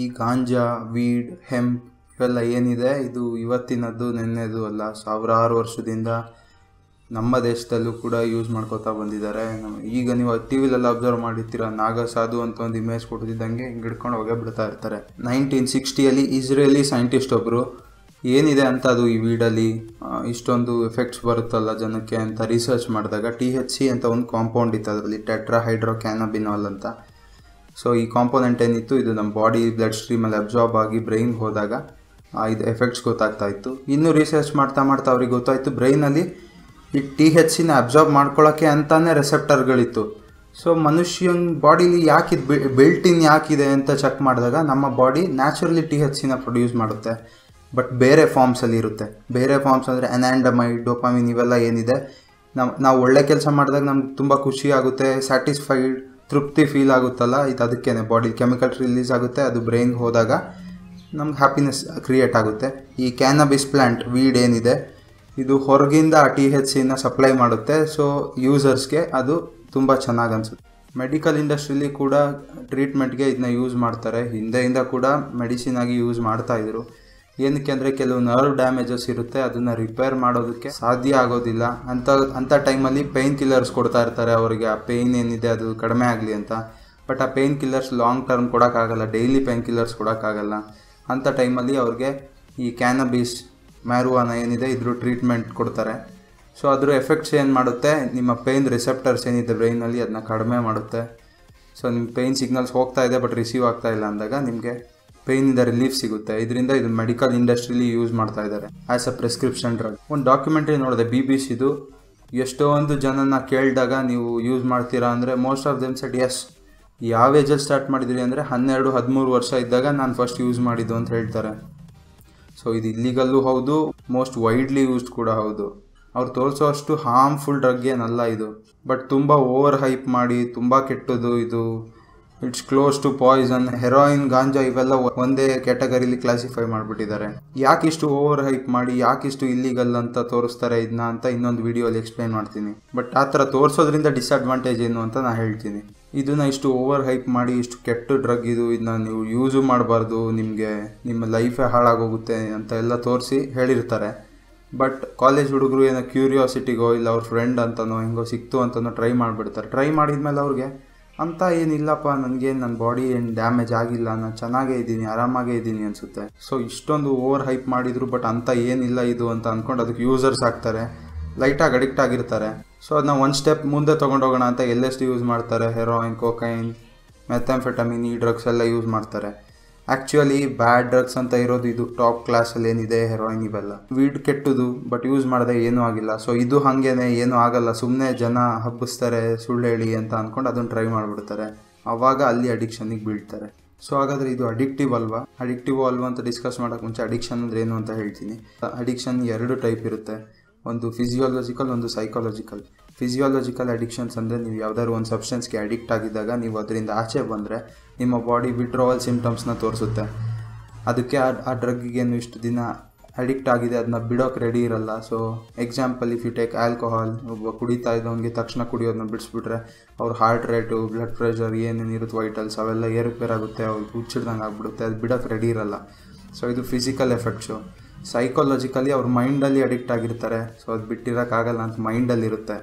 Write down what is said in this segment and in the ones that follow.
ಈ ಗಾಂಜಾ, weed, hemp ಇವೆಲ್ಲ ಏನಿದೆ? ಇದು ಇವತ್ತಿನದ್ದು, ನೆನ್ನೆದು ಅಲ್ಲ. ಸಾವಿರಾರು ವರ್ಷದಿಂದ ನಮ್ಮ ದೇಶದಲ್ಲೂ ಕೂಡ ಯೂಸ್ ಮಾಡ್ಕೋತಾ ಬಂದಿದ್ದಾರೆ. ಈಗ ನೀವು ಟಿ ವಿಲೆಲ್ಲ ಅಬ್ಸರ್ವ್ ಮಾಡಿರ್ತೀರ? ನಾಗ ಸಾಧು ಅಂತ ಒಂದು ಇಮೇಜ್ ಕೊಡ್ತಿದ್ದಂಗೆ ಹಿಂಗೆ ಹಿಡ್ಕೊಂಡು ಹೋಗೇ ಬಿಡ್ತಾ ಇರ್ತಾರೆ. ನೈನ್ಟೀನ್ ಸಿಕ್ಸ್ಟಿಯಲ್ಲಿ ಇಸ್ರೇಲಿ ಸೈಂಟಿಸ್ಟ್ ಒಬ್ಬರು ಏನಿದೆ ಅಂತ ಅದು ಈ ವೀಡಲ್ಲಿ? ಇಷ್ಟೊಂದು ಎಫೆಕ್ಟ್ಸ್ ಬರುತ್ತಲ್ಲ ಜನಕ್ಕೆ ಅಂತ ರಿಸರ್ಚ್ ಮಾಡಿದಾಗ ಟಿ ಎಚ್ ಸಿ ಅಂತ ಒಂದು ಕಾಂಪೌಂಡ್ ಇತ್ತು ಅದರಲ್ಲಿ ಟೆಟ್ರಾ ಹೈಡ್ರೋ ಕ್ಯಾನಬಿನಾಲ್ ಅಂತ. ಸೊ ಈ ಕಾಂಪೋನೆಂಟ್ ಏನಿತ್ತು, ಇದು ನಮ್ಮ ಬಾಡಿ ಬ್ಲಡ್ ಸ್ಟ್ರೀಮಲ್ಲಿ ಅಬ್ಸಾರ್ಬ್ ಆಗಿ ಬ್ರೈನ್ಗೆ ಹೋದಾಗ ಇದು ಎಫೆಕ್ಟ್ಸ್ ಗೊತ್ತಾಗ್ತಾ ಇತ್ತು. ಇನ್ನೂ ರಿಸರ್ಚ್ ಮಾಡ್ತಾ ಮಾಡ್ತಾ ಅವ್ರಿಗೆ ಗೊತ್ತಾಯಿತು ಬ್ರೈನಲ್ಲಿ ಈ ಟಿ ಹೆಚ್ ಸಿನ ಅಬ್ಸಾರ್ಬ್ ಮಾಡ್ಕೊಳ್ಳೋಕ್ಕೆ ಅಂತಾನೆ ರೆಸೆಪ್ಟರ್ಗಳಿತ್ತು ಸೊ ಮನುಷ್ಯನ ಬಾಡಿಲಿ ಯಾಕಿದು ಬಿಲ್ಟ್ ಇನ್ ಯಾಕಿದೆ ಅಂತ ಚೆಕ್ ಮಾಡಿದಾಗ, ನಮ್ಮ ಬಾಡಿ ನ್ಯಾಚುರಲಿ ಟಿ ಹೆಚ್ ಸಿನ ಪ್ರೊಡ್ಯೂಸ್ ಮಾಡುತ್ತೆ. ಬಟ್ ಬೇರೆ ಫಾರ್ಮ್ಸಲ್ಲಿ ಇರುತ್ತೆ. ಬೇರೆ ಫಾರ್ಮ್ಸ್ ಅಂದರೆ ಅನ್ಯಾಂಡಮೈಡ್ ಡೋಪಾಮಿನ್ ಇವೆಲ್ಲ ಏನಿದೆ. ನಾವು ನಾವು ಒಳ್ಳೆ ಕೆಲಸ ಮಾಡಿದಾಗ ನಮ್ಗೆ ತುಂಬ ಖುಷಿ ಆಗುತ್ತೆ ಸ್ಯಾಟಿಸ್ಫೈಡ್ ತೃಪ್ತಿ ಫೀಲ್ ಆಗುತ್ತಲ್ಲ, ಇದು ಅದಕ್ಕೇನೆ. ಬಾಡಿ ಕೆಮಿಕಲ್ ರಿಲೀಸ್ ಆಗುತ್ತೆ, ಅದು ಬ್ರೈನ್ಗೆ ಹೋದಾಗ ನಮ್ಗೆ ಹ್ಯಾಪಿನೆಸ್ ಕ್ರಿಯೇಟ್ ಆಗುತ್ತೆ. ಈ ಕ್ಯಾನಬಿಸ್ ಪ್ಲ್ಯಾಂಟ್ ವೀಡ್ ಏನಿದೆ, ಇದು ಹೊರಗಿಂದ ಟಿ ಎಚ್ ಸಿನ ಸಪ್ಲೈ ಮಾಡುತ್ತೆ ಸೊ ಯೂಸರ್ಸ್ಗೆ ಅದು ತುಂಬ ಚೆನ್ನಾಗಿ ಅನಿಸುತ್ತೆ. ಮೆಡಿಕಲ್ ಇಂಡಸ್ಟ್ರೀಲಿ ಕೂಡ ಟ್ರೀಟ್ಮೆಂಟ್ಗೆ ಇದನ್ನ ಯೂಸ್ ಮಾಡ್ತಾರೆ. ಹಿಂದೆಯಿಂದ ಕೂಡ ಮೆಡಿಸಿನ್ ಆಗಿ ಯೂಸ್ ಮಾಡ್ತಾ ಇದ್ರು. ಏನಕ್ಕೆ ಅಂದರೆ ಕೆಲವು ನರ್ವ್ ಡ್ಯಾಮೇಜಸ್ ಇರುತ್ತೆ, ಅದನ್ನು ರಿಪೇರ್ ಮಾಡೋದಕ್ಕೆ ಸಾಧ್ಯ ಆಗೋದಿಲ್ಲ. ಅಂತ ಅಂಥ ಟೈಮಲ್ಲಿ ಪೇಯ್ನ್ ಕಿಲ್ಲರ್ಸ್ ಕೊಡ್ತಾ ಇರ್ತಾರೆ ಅವರಿಗೆ. ಆ ಪೇಯ್ನ್ ಏನಿದೆ ಅದು ಕಡಿಮೆ ಆಗಲಿ ಅಂತ. ಬಟ್ ಆ ಪೇಯ್ನ್ ಕಿಲ್ಲರ್ಸ್ ಲಾಂಗ್ ಟರ್ಮ್ ಕೊಡೋಕ್ಕಾಗಲ್ಲ, ಡೈಲಿ ಪೇಯ್ನ್ ಕಿಲ್ಲರ್ಸ್ ಕೊಡೋಕ್ಕಾಗಲ್ಲ. ಅಂಥ ಟೈಮಲ್ಲಿ ಅವ್ರಿಗೆ ಈ ಕ್ಯಾನಬೀಸ್ ಮ್ಯಾರುವಾನ ಏನಿದೆ, ಇದ್ರ ಟ್ರೀಟ್ಮೆಂಟ್ ಕೊಡ್ತಾರೆ. ಸೊ ಅದ್ರ ಎಫೆಕ್ಟ್ಸ್ ಏನು ಮಾಡುತ್ತೆ? ನಿಮ್ಮ ಪೇಯ್ನ್ ರಿಸೆಪ್ಟರ್ಸ್ ಏನಿದೆ ಬ್ರೈನಲ್ಲಿ ಅದನ್ನ ಕಡಿಮೆ ಮಾಡುತ್ತೆ. ಸೊ ನಿಮ್ಮ ಪೇಯ್ನ್ ಸಿಗ್ನಲ್ಸ್ ಹೋಗ್ತಾ ಇದೆ ಬಟ್ ರಿಸೀವ್ ಆಗ್ತಾ ಇಲ್ಲ ಅಂದಾಗ ನಿಮಗೆ ಪೇಯ್ನಿಂದ ರಿಲೀಫ್ ಸಿಗುತ್ತೆ. ಇದರಿಂದ ಇದು ಮೆಡಿಕಲ್ ಇಂಡಸ್ಟ್ರಿಲಿ ಯೂಸ್ ಮಾಡ್ತಾ ಇದ್ದಾರೆ. ಆ್ಯಸ್ ಅ ಪ್ರಿಸ್ಕ್ರಿಪ್ಷನ್ ಡ್ರಗ್ ಒಂದು ಡಾಕ್ಯುಮೆಂಟ್ರಿ ನೋಡಿದೆ ಬಿ ಬಿ ಸಿದು ಎಷ್ಟೊಂದು ಜನನ ಕೇಳಿದಾಗ ನೀವು ಯೂಸ್ ಮಾಡ್ತೀರಾ ಅಂದರೆ most of them said yes ಯಾವ ಏಜಲ್ಲಿ ಸ್ಟಾರ್ಟ್ ಮಾಡಿದಿರಿ ಅಂದರೆ, ಹನ್ನೆರಡು, ಹದಿಮೂರು ವರ್ಷ ಇದ್ದಾಗ ನಾನು ಫಸ್ಟ್ ಯೂಸ್ ಮಾಡಿದ್ದು ಅಂತ ಹೇಳ್ತಾರೆ. ಸೊ ಇದು ಇಲ್ಲಿಗಲ್ಲೂ ಹೌದು ಮೋಸ್ಟ್ ವೈಡ್ಲಿ ಯೂಸ್ಡ್ ಕೂಡ ಹೌದು. ಅವ್ರು ತೋರಿಸೋ ಅಷ್ಟು ಹಾರ್ಮ್ಫುಲ್ ಡ್ರಗ್ ಏನಲ್ಲ ಇದು. ಬಟ್ ತುಂಬ ಓವರ್ ಹೈಪ್ ಮಾಡಿ, ತುಂಬ ಕೆಟ್ಟದು ಇದು. It's close to poison heroin ganja ಇವೆಲ್ಲ ಒಂದೇ ಕ್ಯಾಟಗರಿಲಿ ಕ್ಲಾಸಿಫೈ ಮಾಡಿಬಿಟ್ಟಿದ್ದಾರೆ. ಯಾಕಿಷ್ಟು ಓವರ್ ಹೈಪ್ ಮಾಡಿ, ಯಾಕಿಷ್ಟು ಇಲ್ಲಿಗಲ್ ಅಂತ ತೋರಿಸ್ತಾರೆ ಇದನ್ನ ಅಂತ ಇನ್ನೊಂದು ವಿಡಿಯೋಲಿ ಎಕ್ಸ್ಪ್ಲೈನ್ ಮಾಡ್ತೀನಿ. ಬಟ್ ಆ ಥರ ತೋರಿಸೋದ್ರಿಂದ ಡಿಸ್ಅಡ್ವಾಂಟೇಜ್ ಏನು ಅಂತ ನಾನು ಹೇಳ್ತೀನಿ. ಇದನ್ನ ಇಷ್ಟು ಓವರ್ ಹೈಪ್ ಮಾಡಿ, ಇಷ್ಟು ಕೆಟ್ಟ ಡ್ರಗ್ ಇದು, ಇದನ್ನ ನೀವು ಯೂಸು ಮಾಡಬಾರ್ದು, ನಿಮಗೆ ನಿಮ್ಮ ಲೈಫೇ ಹಾಳಾಗೋಗುತ್ತೆ ಅಂತ ಎಲ್ಲ ತೋರಿಸಿ ಹೇಳಿರ್ತಾರೆ. ಬಟ್ ಕಾಲೇಜ್ ಹುಡುಗರು ಏನೋ ಕ್ಯೂರಿಯಾಸಿಟಿಗೋ ಇಲ್ಲ ಅವ್ರ ಫ್ರೆಂಡ್ ಅಂತನೋ, ಹೆಂಗೋ ಸಿಕ್ತು ಅಂತನೋ ಟ್ರೈ ಮಾಡಿಬಿಡ್ತಾರೆ. ಟ್ರೈ ಮಾಡಿದ್ಮೇಲೆ ಅವ್ರಿಗೆ ಅಂತ ಏನಿಲ್ಲಪ್ಪ, ನನಗೇನು ನನ್ನ ಬಾಡಿ ಏನು ಡ್ಯಾಮೇಜ್ ಆಗಿಲ್ಲ, ನಾನು ಚೆನ್ನಾಗೇ ಇದ್ದೀನಿ, ಆರಾಮಾಗೇ ಇದ್ದೀನಿ ಅನಿಸುತ್ತೆ. ಸೊ ಇಷ್ಟೊಂದು ಓವರ್ ಹೈಪ್ ಮಾಡಿದ್ರು ಬಟ್ ಅಂತ ಏನಿಲ್ಲ ಇದು ಅಂತ ಅಂದ್ಕೊಂಡು ಅದಕ್ಕೆ ಯೂಸರ್ಸ್ ಆಗ್ತಾರೆ. ಲೈಟಾಗಿ ಅಡಿಕ್ಟ್ ಆಗಿರ್ತಾರೆ. ಸೊ ಅದನ್ನ ಒಂದು ಸ್ಟೆಪ್ ಮುಂದೆ ತೊಗೊಂಡೋಗೋಣ ಅಂತ ಎಲ್ಲೆಷ್ಟು ಯೂಸ್ ಮಾಡ್ತಾರೆ? ಹೆರೋಯಿನ್ ಕೋಕೈನ್ ಮೆಥಾಂಫೆಟಮಿನ್ ಈ ಡ್ರಗ್ಸ್ ಎಲ್ಲ ಯೂಸ್ ಮಾಡ್ತಾರೆ. ಆ್ಯಕ್ಚುಲಿ ಬ್ಯಾಡ್ ಡ್ರಗ್ಸ್ ಅಂತ ಇರೋದು ಇದು ಟಾಪ್ ಕ್ಲಾಸಲ್ಲಿ ಏನಿದೆ ಹೆರೋಯಿನ್ ಇವೆಲ್ಲ. ವೀಡ್ ಕೆಟ್ಟದು ಬಟ್ ಯೂಸ್ ಮಾಡಿದೆ ಏನೂ ಆಗಿಲ್ಲ. ಸೊ ಇದು ಹಾಗೇನೆ, ಏನೂ ಆಗಲ್ಲ. ಸುಮ್ಮನೆ ಜನ ಹಬ್ಬಿಸ್ತಾರೆ, ಸುಳ್ಳು ಹೇಳಿ ಅಂತ ಅಂದ್ಕೊಂಡು ಅದನ್ನು ಟ್ರೈ ಮಾಡಿಬಿಡ್ತಾರೆ. ಆವಾಗ ಅಲ್ಲಿ ಅಡಿಕ್ಷನಿಗೆ ಬೀಳ್ತಾರೆ. ಸೊ ಹಾಗಾದರೆ ಇದು ಅಡಿಕ್ಟಿವ್ ಅಲ್ವಾ? ಅಡಿಕ್ಟಿವ್ ಅಲ್ವಾ ಅಂತ ಡಿಸ್ಕಸ್ ಮಾಡೋಕ್ಕೆ ಮುಂಚೆ ಅಡಿಕ್ಷನ್ ಅಂದ್ರೆ ಏನು ಅಂತ ಹೇಳ್ತೀನಿ. ಅಡಿಕ್ಷನ್ ಎರಡು ಟೈಪ್ ಇರುತ್ತೆ. ಒಂದು ಫಿಸಿಯಾಲಜಿಕಲ್ ಒಂದು ಸೈಕಾಲಜಿಕಲ್ ಫಿಸಿಯಾಲಜಿಕಲ್ ಅಡಿಕ್ಷನ್ಸ್ ಅಂದರೆ ನೀವು ಯಾವ್ದಾದ್ರು ಒಂದು ಸಬ್ಸ್ಟೆನ್ಸ್ಗೆ ಅಡಿಕ್ಟ್ ಆಗಿದ್ದಾಗ ನೀವು ಅದರಿಂದ ಆಚೆ ಬಂದರೆ ನಿಮ್ಮ ಬಾಡಿ ವಿಡ್ರಾವಲ್ ಸಿಮ್ಟಮ್ಸ್ನ ತೋರಿಸುತ್ತೆ. ಅದಕ್ಕೆ ಆ ಆ ಡ್ರಗ್ಗೇನು ಇಷ್ಟು ದಿನ ಅಡಿಕ್ಟ್ ಆಗಿದೆ ಅದನ್ನ ಬಿಡೋಕೆ ರೆಡಿ ಇರಲ್ಲ. So example if you take alcohol ಒಬ್ಬ ಕುಡಿತಾ ಇದ್ದವನಿಗೆ ತಕ್ಷಣ ಕುಡಿಯೋದನ್ನ ಬಿಡಿಸ್ಬಿಟ್ರೆ ಅವ್ರ ಹಾರ್ಟ್ ರೇಟು ಬ್ಲಡ್ ಪ್ರೆಷರ್ ಏನೇನಿರುತ್ತೆ ವೈಟಲ್ಸ್ ಅವೆಲ್ಲ ಏರುಪೇರಾಗುತ್ತೆ ಅವ್ರಿಗೆ ಹುಚ್ಚಿಡ್ದಂಗೆ ಆಗ್ಬಿಡುತ್ತೆ, ಅದು ಬಿಡೋಕೆ ರೆಡಿ ಇರಲ್ಲ. ಸೊ ಇದು ಫಿಸಿಕಲ್ ಎಫೆಕ್ಟ್ಸು ಸೈಕಾಲಜಿಕಲಿ ಅವ್ರ ಮೈಂಡಲ್ಲಿ ಅಡಿಕ್ಟ್ ಆಗಿರ್ತಾರೆ. ಸೊ ಅದು ಬಿಟ್ಟಿರೋಕ್ಕಾಗಲ್ಲ ಅಂತ ಮೈಂಡಲ್ಲಿ ಇರುತ್ತೆ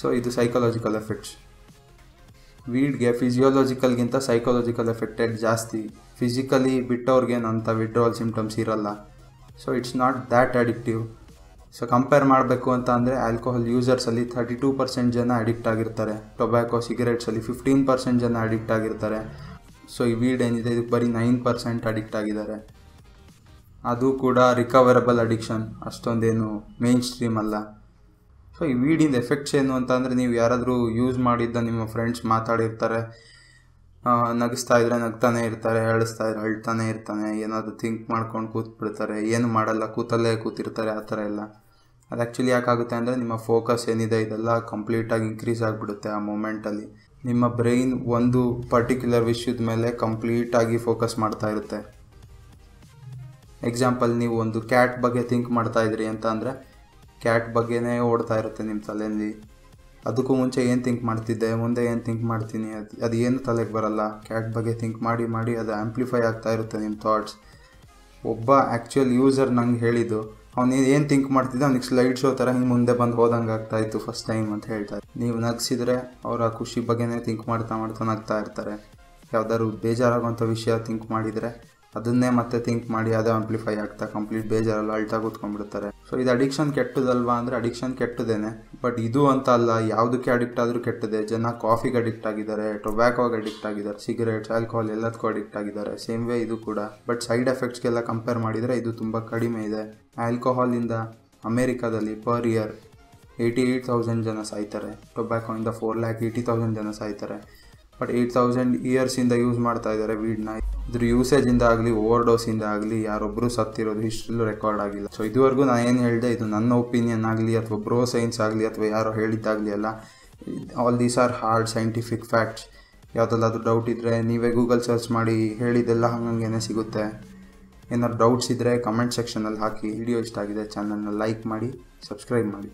ಸೊ ಇದು ಸೈಕಾಲಜಿಕಲ್ ಎಫೆಕ್ಟ್ಸ್ ವೀಡ್ಗೆ ಫಿಸಿಯೋಲಾಜಿಕಲ್ಗಿಂತ ಸೈಕಾಲಜಿಕಲ್ ಎಫೆಕ್ಟೆಡ್ ಜಾಸ್ತಿ. ಫಿಸಿಕಲಿ ಬಿಟ್ಟವ್ರಿಗೇನು ಅಂತ ವಿಡ್ರಾವಲ್ ಸಿಮ್ಟಮ್ಸ್ ಇರಲ್ಲ. So it's not that addictive so compare ಮಾಡಬೇಕು ಅಂತ ಅಂದರೆ ಆಲ್ಕೋಹಾಲ್ ಯೂಸರ್ಸಲ್ಲಿ ಥರ್ಟಿ ಟೂ ಪರ್ಸೆಂಟ್ ಜನ ಅಡಿಕ್ಟ್ ಆಗಿರ್ತಾರೆ. ಟೊಬ್ಯಾಕೋ ಸಿಗರೇಟ್ಸಲ್ಲಿ ಫಿಫ್ಟೀನ್ ಪರ್ಸೆಂಟ್ ಜನ ಅಡಿಕ್ಟ್ ಆಗಿರ್ತಾರೆ. ಸೊ ಈ ವೀಡ್ ಏನಿದೆ ಇದಕ್ಕೆ ಬರೀ ನೈನ್ ಪರ್ಸೆಂಟ್ ಅಡಿಕ್ಟ್ ಆಗಿದ್ದಾರೆ. ಅದು ಕೂಡ ರಿಕವರಬಲ್ ಅಡಿಕ್ಷನ್ ಅಷ್ಟೊಂದೇನು ಮೇನ್ ಸ್ಟ್ರೀಮ್ ಅಲ್ಲ. ಸೊ ಈ ವೀಡಿಂದ ಎಫೆಕ್ಟ್ಸ್ ಏನು ಅಂತ ಅಂದರೆ ನೀವು ಯಾರಾದರೂ ಯೂಸ್ ಮಾಡಿದ್ದ ನಿಮ್ಮ ಫ್ರೆಂಡ್ಸ್ ಮಾತಾಡಿರ್ತಾರೆ. ನಗಿಸ್ತಾ ಇದ್ರೆ ನಗ್ತಾನೆ ಇರ್ತಾರೆ, ಅಳಿಸ್ತಾ ಇದ್ರೆ ಅಳ್ತಾನೆ ಇರ್ತಾನೆ, ಏನಾದರೂ ಥಿಂಕ್ ಮಾಡ್ಕೊಂಡು ಕೂತ್ಬಿಡ್ತಾರೆ, ಏನು ಮಾಡಲ್ಲ, ಕೂತಲ್ಲೇ ಕೂತಿರ್ತಾರೆ, ಆ ಥರ ಎಲ್ಲ. ಅದು ಆ್ಯಕ್ಚುಲಿ ಯಾಕಾಗುತ್ತೆ ಅಂದರೆ ನಿಮ್ಮ ಫೋಕಸ್ ಏನಿದೆ ಇದೆಲ್ಲ ಕಂಪ್ಲೀಟಾಗಿ ಇನ್ಕ್ರೀಸ್ ಆಗಿಬಿಡುತ್ತೆ ಆ ಮೂಮೆಂಟಲ್ಲಿ ನಿಮ್ಮ ಬ್ರೈನ್ ಒಂದು ಪರ್ಟಿಕ್ಯುಲರ್ ವಿಷ್ಯದ ಮೇಲೆ ಕಂಪ್ಲೀಟಾಗಿ ಫೋಕಸ್ ಮಾಡ್ತಾ ಇರುತ್ತೆ. ಎಕ್ಸಾಂಪಲ್ ನೀವು ಒಂದು ಕ್ಯಾಟ್ ಬಗ್ಗೆ ಥಿಂಕ್ ಮಾಡ್ತಾ ಇದ್ರಿ ಅಂತ ಅಂದರೆ ಕ್ಯಾಟ್ ಬಗ್ಗೆನೇ ಓಡ್ತಾ ಇರುತ್ತೆ ನಿಮ್ಮ ತಲೆಯಲ್ಲಿ. ಅದಕ್ಕೂ ಮುಂಚೆ ಏನು ಥಿಂಕ್ ಮಾಡ್ತಿದ್ದೆ? ಮುಂದೆ ಏನು ಥಿಂಕ್ ಮಾಡ್ತೀನಿ? ಅದು ಅದು ಏನು ತಲೆಗೆ ಬರಲ್ಲ? ಕ್ಯಾಟ್ ಬಗ್ಗೆ ಥಿಂಕ್ ಮಾಡಿ ಮಾಡಿ ಅದು ಆ್ಯಂಪ್ಲಿಫೈ ಆಗ್ತಾ ಇರುತ್ತೆ ನಿಮ್ಮ ಥಾಟ್ಸ್ ಒಬ್ಬ ಆ್ಯಕ್ಚುಯಲ್ ಯೂಸರ್ ನಂಗೆ ಹೇಳಿದ್ದು, ಅವ್ನು ಏನು ಥಿಂಕ್ ಮಾಡ್ತಿದ್ದೆ ಅವ್ನಿಗೆ ಸ್ಲೈಡ್ ಶೋ ಥರ ಹಿಂಗೆ ಮುಂದೆ ಬಂದು ಹೋದಂಗೆ ಆಗ್ತಾ ಇತ್ತು ಫಸ್ಟ್ ಟೈಮ್ ಅಂತ ಹೇಳ್ತಾರೆ ನೀವು ನಗಿಸಿದ್ರೆ ಅವ್ರ ಖುಷಿ ಬಗ್ಗೆನೇ ಥಿಂಕ್ ಮಾಡ್ತಾ ಮಾಡ್ತಾ ನಗ್ತಾ ಇರ್ತಾರೆ. ಯಾವ್ದಾದ್ರು ಬೇಜಾರಾಗುವಂಥ ವಿಷಯ ಥಿಂಕ್ ಮಾಡಿದರೆ ಅದನ್ನೇ ಮತ್ತೆ ಥಿಂಕ್ ಮಾಡಿ, ಅದೇ ಆಂಪ್ಲಿಫೈ ಆಗ್ತಾ ಕಂಪ್ಲೀಟ್ ಬೇಜಾರಲ್ಲ ಅಳ್ತಾ ಕೂತ್ಕೊಂಡ್ಬಿಡ್ತಾರೆ. ಸೊ ಇದು ಅಡಿಕ್ಷನ್ ಕೆಟ್ಟದಲ್ವಾ ಅಂದರೆ ಅಡಿಕ್ಷನ್ ಕೆಟ್ಟದೇನೆ. ಬಟ್ ಇದು ಅಂತ ಅಲ್ಲ, ಯಾವುದಕ್ಕೆ ಅಡಿಕ್ಟ್ ಆದರೂ ಕೆಟ್ಟದೆ. ಜನ ಕಾಫಿಗೆ ಅಡಿಕ್ಟ್ ಆಗಿದ್ದಾರೆ ಟೊಬ್ಯಾಕೋಗೆ ಅಡಿಕ್ಟ್ ಆಗಿದ್ದಾರೆ ಸಿಗರೇಟ್ಸ್ ಆಲ್ಕೋಹಾಲ್ ಎಲ್ಲದಕ್ಕೂ ಅಡಿಕ್ಟ್ ಆಗಿದ್ದಾರೆ. ಸೇಮ್ ವೇ ಇದು ಕೂಡ. ಬಟ್ ಸೈಡ್ ಎಫೆಕ್ಟ್ಸ್ಗೆಲ್ಲ ಕಂಪೇರ್ ಮಾಡಿದರೆ ಇದು ತುಂಬ ಕಡಿಮೆ ಇದೆ. ಆಲ್ಕೋಹಾಲಿಂದ ಅಮೇರಿಕಾದಲ್ಲಿ per year eighty eight thousand ಜನ ಸಾಯ್ತಾರೆ. ಟೊಬ್ಯಾಕೋಯಿಂದ ಫೋರ್ ಲ್ಯಾಕ್ ಏಯ್ಟಿ ತೌಸಂಡ್ ಜನ ಸಾಯ್ತಾರೆ. ಬಟ್ ಏಯ್ಟ್ ತೌಸಂಡ್ ಇಯರ್ಸಿಂದ ಯೂಸ್ ಮಾಡ್ತಾ ಇದ್ದಾರೆ ವೀಡ್ನ ಇದ್ರ ಯೂಸೇಜಿಂದ ಆಗಲಿ ಓವರ್ ಡೋಸಿಂದ ಆಗಲಿ ಯಾರೊಬ್ಬರು ಸತ್ತಿರೋದು ಇಷ್ಟು ರೆಕಾರ್ಡ್ ಆಗಿಲ್ಲ. ಸೊ ಇದುವರೆಗೂ ನಾನು ಏನು ಹೇಳಿದೆ, ಇದು ನನ್ನ ಒಪಿನಿಯನ್ ಆಗಲಿ ಅಥವಾ ಬ್ರೋ ಸೈನ್ಸ್ ಆಗಲಿ ಅಥವಾ ಯಾರೋ ಹೇಳಿದ್ದಾಗಲಿ ಅಲ್ಲ all these are hard scientific facts ಯಾವುದಲ್ಲಾದ್ರೂ doubt ಇದ್ದರೆ ನೀವೇ ಗೂಗಲ್ ಸರ್ಚ್ ಮಾಡಿ ಹೇಳಿದ್ದೆಲ್ಲ ಹಂಗಂಗೇನೆ ಸಿಗುತ್ತೆ. ಏನಾದ್ರು ಡೌಟ್ಸ್ ಇದ್ದರೆ ಕಮೆಂಟ್ ಸೆಕ್ಷನಲ್ಲಿ ಹಾಕಿ ವಿಡಿಯೋ ಇಷ್ಟ ಆಗಿದೆ ಚಾನಲ್ನ ಲೈಕ್ ಮಾಡಿ ಸಬ್ಸ್ಕ್ರೈಬ್ ಮಾಡಿ.